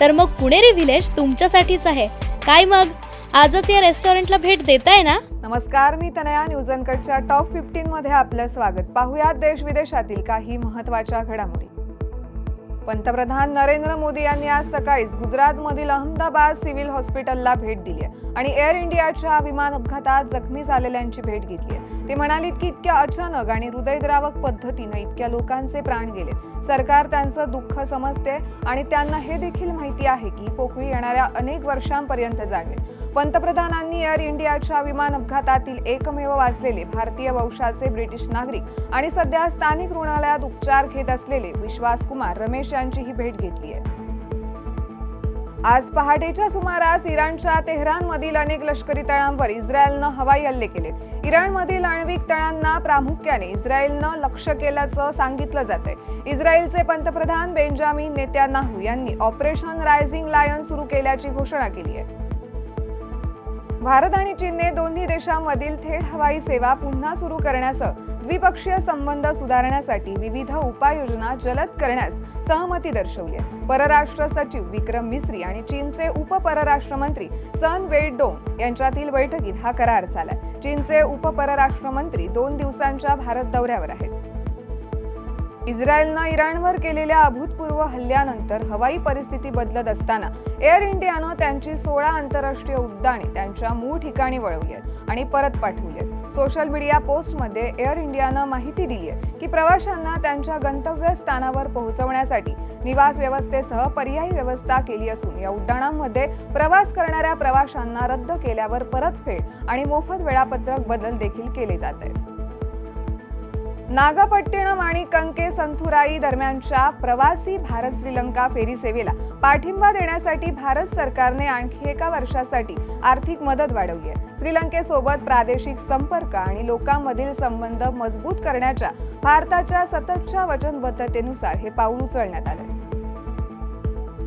तर मग पुणेरी व्हिलेज तुमच्यासाठीच आहे. काय मग? आजच या रेस्टॉरंटला भेट देताय ना? नमस्कार मी तनया न्यूज अनकटच्या टॉप फिफ्टीन मध्ये आपलं स्वागत. पाहुयात देश विदेशातील काही महत्त्वाच्या घडामोडी. पंतप्रधान नरेंद्र मोदी यांनी आज सकाळीच गुजरातमधील अहमदाबाद सिव्हिल हॉस्पिटलला भेट दिली आहे आणि एअर इंडियाच्या विमान अपघातात जखमी झालेल्यांची भेट घेतली आहे. ते म्हणालीत की इतक्या अचानक आणि हृदयद्रावक पद्धतीनं इतक्या लोकांचे प्राण गेले. सरकार त्यांचं दुःख समजते आणि त्यांना हे देखील माहिती आहे की पोकळी येणाऱ्या अनेक वर्षांपर्यंत जाणवेल पंतप्रधानांनी एअर इंडियाच्या विमान अपघातातील एकमेव वाचलेले भारतीय वंशाचे ब्रिटिश नागरिक आणि सध्या स्थानिक रुग्णालयात उपचार घेत असलेले विश्वास कुमार रमेश यांचीही भेट घेतली आहे. आज पहाटेच्या सुमारास इराणच्या तेहरानमधील अनेक लष्करी तळांवर इस्रायलनं हवाई हल्ले केले. इराणमधील आण्विक तळांना प्रामुख्याने इस्रायलनं लक्ष केल्याचं सांगितलं जातंय. इस्रायलचे पंतप्रधान बेंजामिन नेत्यानाहू यांनी ऑपरेशन रायझिंग लायन सुरू केल्याची घोषणा केली आहे. भारत आणि चीनने दोन्ही देशांमधील थेट हवाई सेवा पुन्हा सुरू करण्यासह द्विपक्षीय संबंध सुधारण्यासाठी विविध उपाययोजना जलद करण्यास सहमती दर्शवली आहे. परराष्ट्र सचिव विक्रम मिस्री आणि चीनचे उपपरराष्ट्र मंत्री सन वेडोंग यांच्यातील बैठकीत हा करार झाला चीनचे उपपरराष्ट्र मंत्री दोन दिवसांच्या भारत दौऱ्यावर आहेत. इस्रायलनं इराणवर केलेल्या अभूतपूर्व हल्ल्यानंतर हवाई परिस्थिती बदलत असताना एअर इंडियानं त्यांची सोळा आंतरराष्ट्रीय उड्डाणे त्यांच्या मूळ ठिकाणी वळवली आहेत आणि परत पाठवली आहेत. सोशल मीडिया पोस्टमध्ये एअर इंडियानं माहिती दिली आहे की प्रवाशांना त्यांच्या गंतव्यस्थानावर पोहोचवण्यासाठी निवास व्यवस्थेसह पर्यायी व्यवस्था केली असून या उड्डाणांमध्ये प्रवास करणाऱ्या प्रवाशांना रद्द केल्यावर परतफेड आणि मोफत वेळापत्रक बदल देखील केले जात आहे नागपट्टिणम आणि कंके संथुराई दरम्यानच्या प्रवासी भारत श्रीलंका फेरी सेवेला पाठिंबा देण्यासाठी भारत सरकारने आणखी एका वर्षासाठी आर्थिक मदत वाढवली आहे. श्रीलंकेसोबत प्रादेशिक संपर्क आणि लोकांमधील संबंध मजबूत करण्याच्या भारताच्या सततच्या वचनबद्धतेनुसार हे पाऊल उचलण्यात आले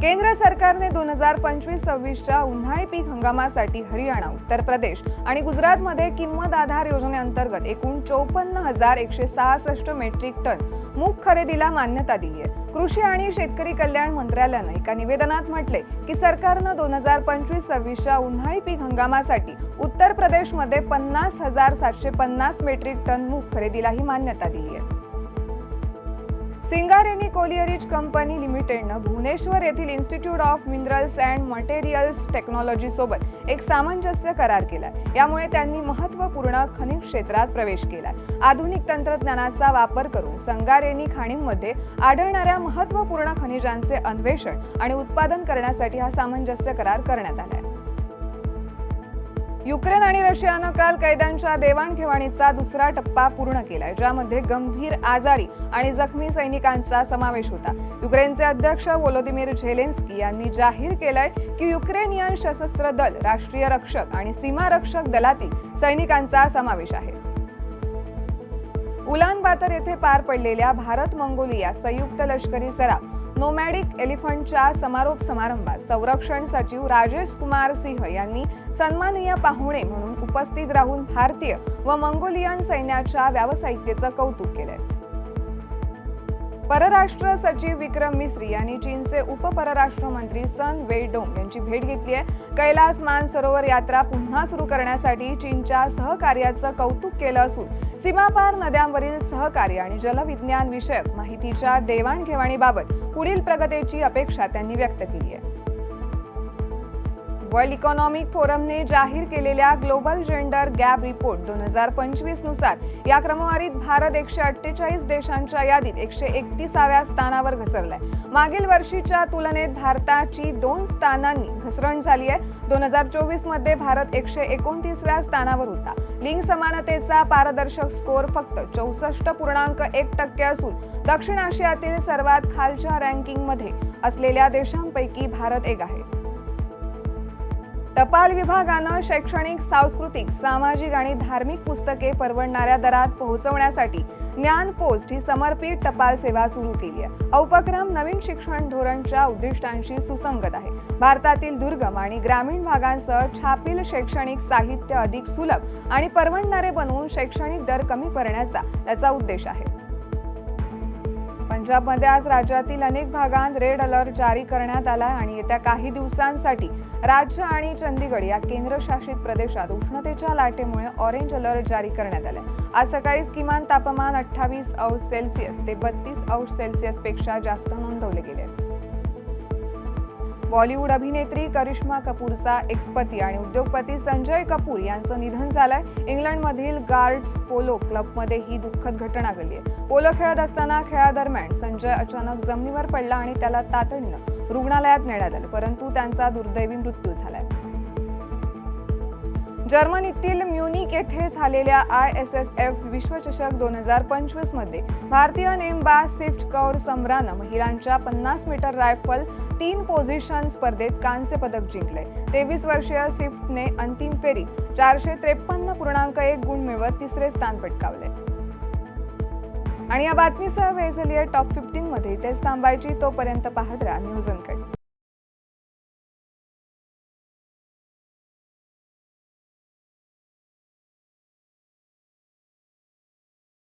केंद्र सरकारने दोन हजार पंचवीस सव्वीसच्या उन्हाळी पीक हंगामासाठी हरियाणा उत्तर प्रदेश आणि गुजरातमध्ये किंमत आधार योजनेअंतर्गत एकूण चौपन्न हजार एकशे सहासष्ट मेट्रिक टन मूग खरेदीला मान्यता दिली आहे. कृषी आणि शेतकरी कल्याण मंत्रालयानं एका निवेदनात म्हटले की सरकारनं दोन हजार पंचवीस सव्वीसच्या उन्हाळी पीक हंगामासाठी उत्तर प्रदेशमध्ये पन्नास हजार सातशे पन्नास मेट्रिक टन मूग खरेदीलाही मान्यता दिली आहे. सिंगारेनी कोलियरिज कंपनी लिमिटेडनं भुवनेश्वर येथील institute of minerals and materials technology सोबत एक सामंजस्य करार केला यामुळे त्यांनी महत्त्वपूर्ण खनिज क्षेत्रात प्रवेश केला आधुनिक तंत्रज्ञानाचा वापर करून संगारेनी खाणींमध्ये आढळणाऱ्या महत्त्वपूर्ण खनिजांचे अन्वेषण आणि उत्पादन करण्यासाठी हा सामंजस्य करार करण्यात आला आहे युक्रेन आणि रशियानं काल कैद्यांच्या देवाणघेवाणीचा दुसरा टप्पा पूर्ण केलाय ज्यामध्ये गंभीर आजारी आणि जखमी सैनिकांचा समावेश होता. युक्रेनचे अध्यक्ष वोलोदिमीर झेलेन्स्की यांनी जाहीर केलंय की युक्रेनियन सशस्त्र दल राष्ट्रीय रक्षक आणि सीमारक्षक दलातील सैनिकांचा समावेश आहे. उलान बातर येथे पार पडलेल्या भारत मंगोलिया संयुक्त लष्करी सराव नोमॅडिक एलिफंटच्या समारोप समारंभात संरक्षण सचिव राजेश कुमार सिंह यांनी सन्माननीय पाहुणे म्हणून उपस्थित राहून भारतीय व मंगोलियन सैन्याच्या व्यावसायिकतेचं कौतुक केलंय परराष्ट्र सचिव विक्रम मिस्री यांनी चीनचे उपपरराष्ट्र मंत्री सन वेडोंग यांची भेट घेतली आहे. कैलास मानसरोवर यात्रा पुन्हा सुरू करण्यासाठी चीनच्या सहकार्याचं कौतुक केलं असून सीमापार नद्यांवरील सहकार्य आणि जलविज्ञान विषयक माहितीच्या देवाणघेवाणीबाबत पुढील प्रगतीची अपेक्षा त्यांनी व्यक्त केली आहे. वर्ल्ड इकॉनॉमिक फोरमने जाहीर केलेल्या ग्लोबल जेंडर गॅप रिपोर्ट दोन हजार पंचवीसनुसार या क्रमवारीत भारत एकशे अठ्ठेचाळीस देशांच्या यादीत एकशे एकतीसाव्या स्थानावर घसरलाय. मागील वर्षीच्या तुलनेत भारताची दोन स्थानांनी घसरण झाली आहे. दोन हजार चोवीसमध्ये भारत एकशे एकोणतीसव्या स्थानावर होता. लिंग समानतेचा पारदर्शक स्कोअर फक्त चौसष्ट पूर्णांक एक टक्के असून दक्षिण आशियातील सर्वात खालच्या रँकिंगमध्ये असलेल्या देशांपैकी भारत एक आहे. टपाल विभागानं शैक्षणिक सांस्कृतिक सामाजिक आणि धार्मिक पुस्तके परवडणाऱ्या दरात पोहोचवण्यासाठी ज्ञान पोस्ट ही समर्पित टपाल सेवा सुरू केली आहे. हा उपक्रम नवीन शिक्षण धोरणच्या उद्दिष्टांशी सुसंगत आहे. भारतातील दुर्गम आणि ग्रामीण भागांसह छापील शैक्षणिक साहित्य अधिक सुलभ आणि परवडणारे बनवून शैक्षणिक दर कमी करण्याचा याचा उद्देश आहे. पंजाबमध्ये आज राज्यातील अनेक भागांत रेड अलर्ट जारी करण्यात आला आणि येत्या काही दिवसांसाठी राज्य आणि चंदीगड या केंद्रशासित प्रदेशात उष्णतेच्या लाटेमुळे ऑरेंज अलर्ट जारी करण्यात आला आज सकाळीच किमान तापमान अठ्ठावीस अंश सेल्सिअस ते बत्तीस अंश सेल्सिअसपेक्षा जास्त नोंदवले गेले. बॉलिवूड अभिनेत्री करिश्मा कपूरचा एक्सपती आणि उद्योगपती संजय कपूर यांचं निधन झालंय. इंग्लंडमधील गार्ड्स पोलो क्लबमध्ये ही दुःखद घटना घडली आहे. पोलो खेळत असताना खेळादरम्यान संजय अचानक जमिनीवर पडला आणि त्याला तातडीनं रुग्णालयात नेण्यात आलं परंतु त्यांचा दुर्दैवी मृत्यू झालाय. जर्मनीतील म्युनिक येथे झालेल्या आय एस एस एफ विश्वचषक दोन हजार पंचवीसमध्ये भारतीय नेमबाज सिफ्ट कौर समरानं महिलांच्या पन्नास मीटर रायफल तीन पोझिशन स्पर्धेत कांस्य पदक जिंकले. तेवीस वर्षीय सिफ्टने अंतिम फेरीत चारशे त्रेपन्न पूर्णांक एक गुण मिळवत तिसरे स्थान पटकावले. आणि या बातमीसह वेळ झाली आहे टॉप फिफ्टीन मध्ये इथेच थांबायची. तोपर्यंत पाहत राहा न्यूज अनकट.